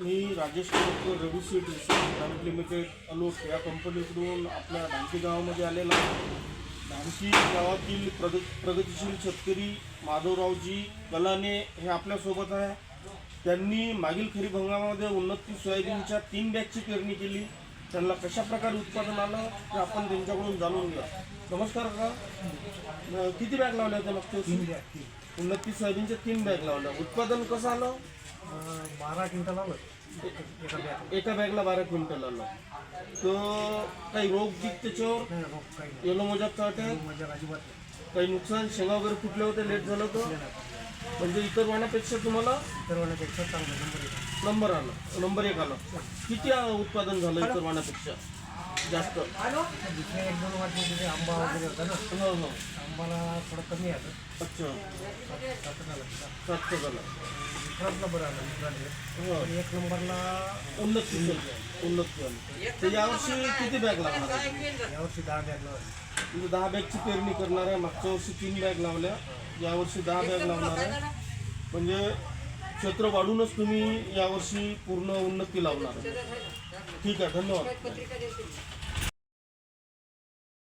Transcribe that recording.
मी Rajesh Ravi research private limited अलोट या कंपनीकडून आपल्या धामशी गावामध्ये आलेला आहे. धामशी गावातील प्रग प्रगतिशील शेतकरी माधवरावजी कलाने हे आपल्यासोबत आहे. त्यांनी मागील खरीप हंगामामध्ये उन्नती सोयाबीनच्या तीन बॅगची पेरणी केली. त्यांना कशा प्रकारे उत्पादन आलं ते आपण त्यांच्याकडून जाणून घ्या नमस्कार का किती बॅग लावल्या होत्या मागच्या उन्नती सोयाबीनच्या तीन बॅग लावल्या. उत्पादन कसं आलं? बारा क्विंटल आलं. एका बॅग एका बॅगला बारा क्विंटल आलं. तर काही रोग बीक त्याच्यावर? काही येलो मोजाचा अटॅक मजा अजिबात नाही. काही नुकसान शेंगा वगैरे फुटले होते लेट झालं तर म्हणजे इतर वाहनापेक्षा तुम्हाला इतर वाण्यापेक्षा चांगला नंबर येतो नंबर आला. नंबर एक आला. किती आ- उत्पादन झालं इतर वाहनापेक्षा? जास्त. दुसरे एक दोन तिथे आंबा वगैरे होता ना? हो हो. आंबाला थोडं कमी आलं. अच्छा. सात झालं सातशे झालं. दुसराच नंबर आला पण एक नंबरला उन्नत उन्नत तर यावर्षी किती बॅग लागणार आहे? यावर्षी दहा बॅग लावली. म्हणजे दहा बॅगची पेरणी करणार आहे. मागच्या वर्षी तीन बॅग लावल्या. यावर्षी दहा बॅग लावणार आहे. म्हणजे क्षेत्र वाढूनच तुम्ही यावर्षी पूर्ण उन्नती लावणार आहे. ठीक आहे धन्यवाद.